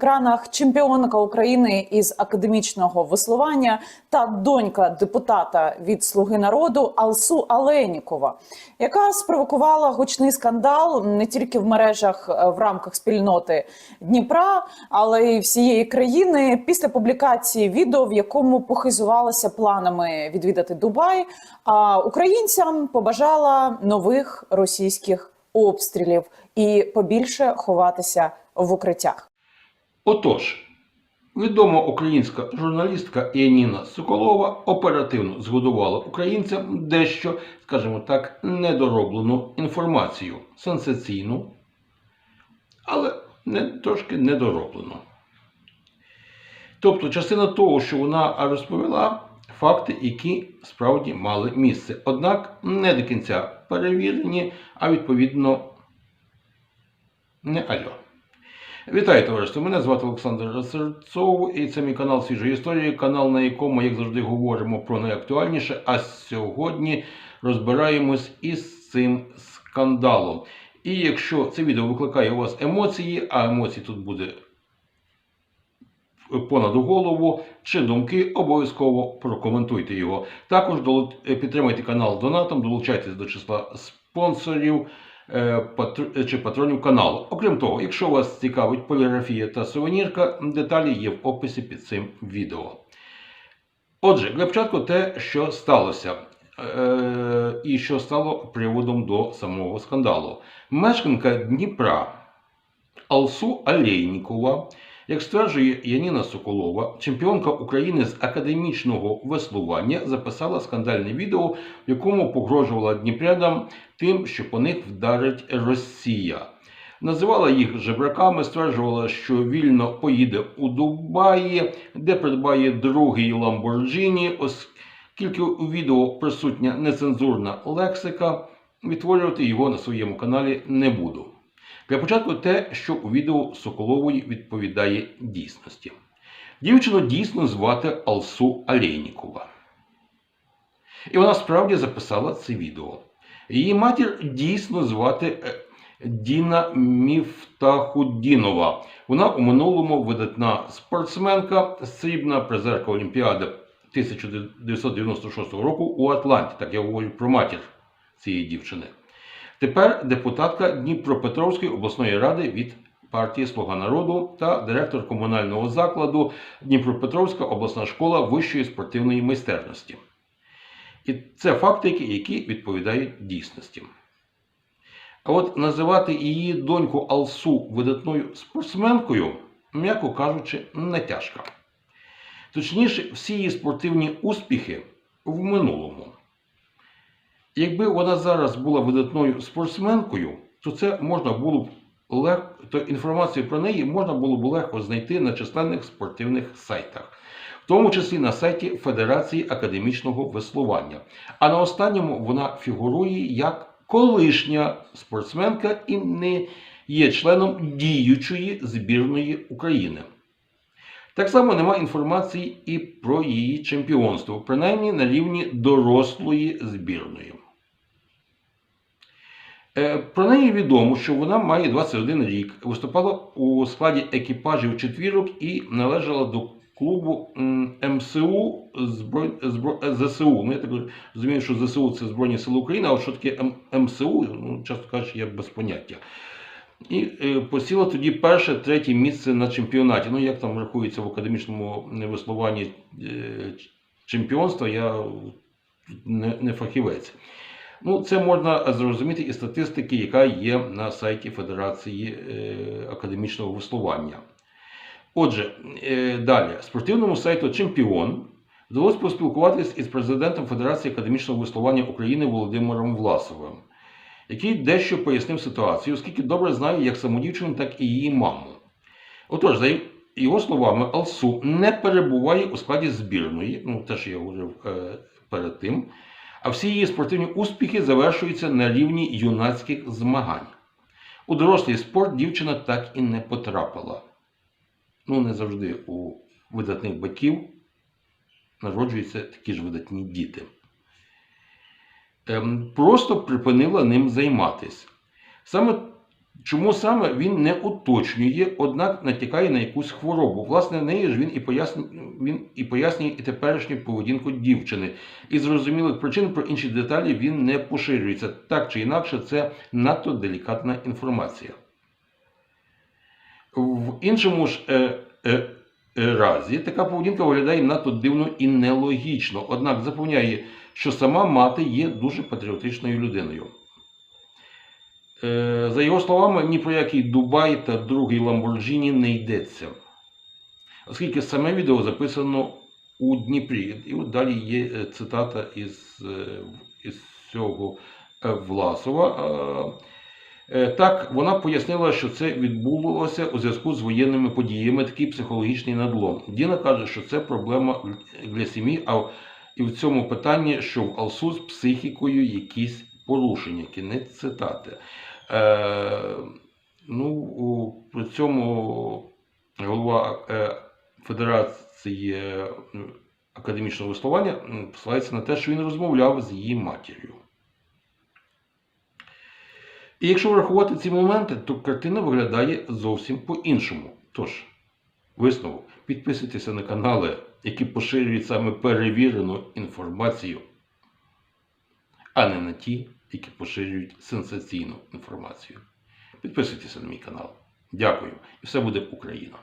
екранах чемпіонка України із академічного веслування та донька депутата від Слуги народу Алсу Аленікова, яка спровокувала гучний скандал не тільки в мережах е, в рамках спільноти Дніпра, але й всієї країни після публікації відео, в якому похизувалася планами відвідати Дубай. А українцям побажала нових російських обстрілів і побільше ховатися в укриттях. Отож, відома українська журналістка Яніна Соколова оперативно згодувала українцям дещо, скажімо так, недороблену інформацію, сенсаційну, але не, трошки недороблену. Тобто, частина того, що вона розповіла, факти, які справді мали місце. Однак не до кінця перевірені, а відповідно не альо. Вітаю, товариство! Мене звати Олександр Серцов, і це мій канал Свіжої історії, канал, на якому, як завжди, говоримо про найактуальніше. А сьогодні розбираємось із цим скандалом. І якщо це відео викликає у вас емоції, а емоцій тут буде понад голову чи думки, обов'язково прокоментуйте його. Також підтримайте канал донатом, долучайтесь до числа спонсорів чи патронів каналу. Окрім того, якщо вас цікавить поліграфія та сувенірка, деталі є в описі під цим відео. Отже, для початку те, що сталося, е, і що стало приводом до самого скандалу. Мешканка Дніпра Алсу Алєйнікова, як стверджує Яніна Соколова, чемпіонка України з академічного веслування, записала скандальне відео, в якому погрожувала дніпрянам тим, що по них вдарить Росія. Називала їх жебраками, стверджувала, що вільно поїде у Дубаї, де придбає другий Ламборджині, оскільки у відео присутня нецензурна лексика, відтворювати його на своєму каналі не буду. Для початку те, що у відео Соколової відповідає дійсності. Дівчину дійсно звати Алсу Алєйнікова. І вона справді записала це відео. Її матір дійсно звати е, Діна Міфтахуддінова. Вона у минулому видатна спортсменка, срібна призерка Олімпіади 1996 року у Атланті. Так я говорю про матір цієї дівчини. Тепер депутатка Дніпропетровської обласної ради від партії Слуга народу та директор комунального закладу Дніпропетровська обласна школа вищої спортивної майстерності. І це факти, які- відповідають дійсності. А от називати її доньку Алсу видатною спортсменкою, м'яко кажучи, не тяжко. Точніше, всі її спортивні успіхи в минулому. Якби вона зараз була видатною спортсменкою, то це можна було б легко, то інформацію про неї можна було б легко знайти на численних спортивних сайтах, в тому числі на сайті Федерації академічного веслування. А на останньому вона фігурує як колишня спортсменка і не є членом діючої збірної України. Так само нема інформації і про її чемпіонство, принаймні на рівні дорослої збірної. Е, Про неї відомо, що вона має 21 рік, виступала у складі екіпажів четвірок і належала до клубу МСУ ЗСУ. Ну, я так розумію, що ЗСУ це Збройні Сили України, а от що таке МСУ, ну, часто кажучи, я без поняття. І е, посіла тоді перше, третє місце на чемпіонаті. Ну, як там рахується в академічному веслуванні е, чемпіонства, я не фахівець. Ну, це можна зрозуміти із статистики, яка є на сайті Федерації е, академічного веслування. Отже, е, далі, спортивному сайту Чемпіон вдалося поспілкуватися із президентом Федерації академічного веслування України Володимиром Власовим, який дещо пояснив ситуацію, оскільки добре знає як саму дівчину, так і її маму. Отож, за його словами, Алсу не перебуває у складі збірної, ну те, я говорив е, перед тим, а всі її спортивні успіхи завершуються на рівні юнацьких змагань. У дорослий спорт дівчина так і не потрапила. Ну, не завжди у видатних батьків народжуються такі ж видатні діти. Ем, просто припинила ним займатися. Саме Чому саме він не уточнює, однак натякає на якусь хворобу. Власне, нею ж він і пояснює, він і пояснює і теперішню поведінку дівчини. І зрозумілих причин про інші деталі він не поширюється. Так чи інакше, це надто делікатна інформація. В іншому ж е, е, е, разі така поведінка виглядає надто дивно і нелогічно, однак запевняє, що сама мати є дуже патріотичною людиною. Е, За його словами, ні про який Дубай та другий Ламборджіні не йдеться. Оскільки саме відео записано у Дніпрі. І от далі є е, цитата із, е, із цього Власова. Так, вона пояснила, що це відбулося у зв'язку з воєнними подіями, такий психологічний надлом. Діна каже, що це проблема для сім'ї, а і в цьому питанні, що в Алсу з психікою якісь порушення. Кінець цитати. Е, ну, при цьому голова е, Федерації е, академічного висловання м, посилається на те, що він розмовляв з її матір'ю. І якщо врахувати ці моменти, то картина виглядає зовсім по-іншому. Тож, висновок, підписуйтеся на канали, які поширюють саме перевірену інформацію, а не на ті, які поширюють сенсаційну інформацію. Підписуйтеся на мій канал. Дякую. І все буде Україна!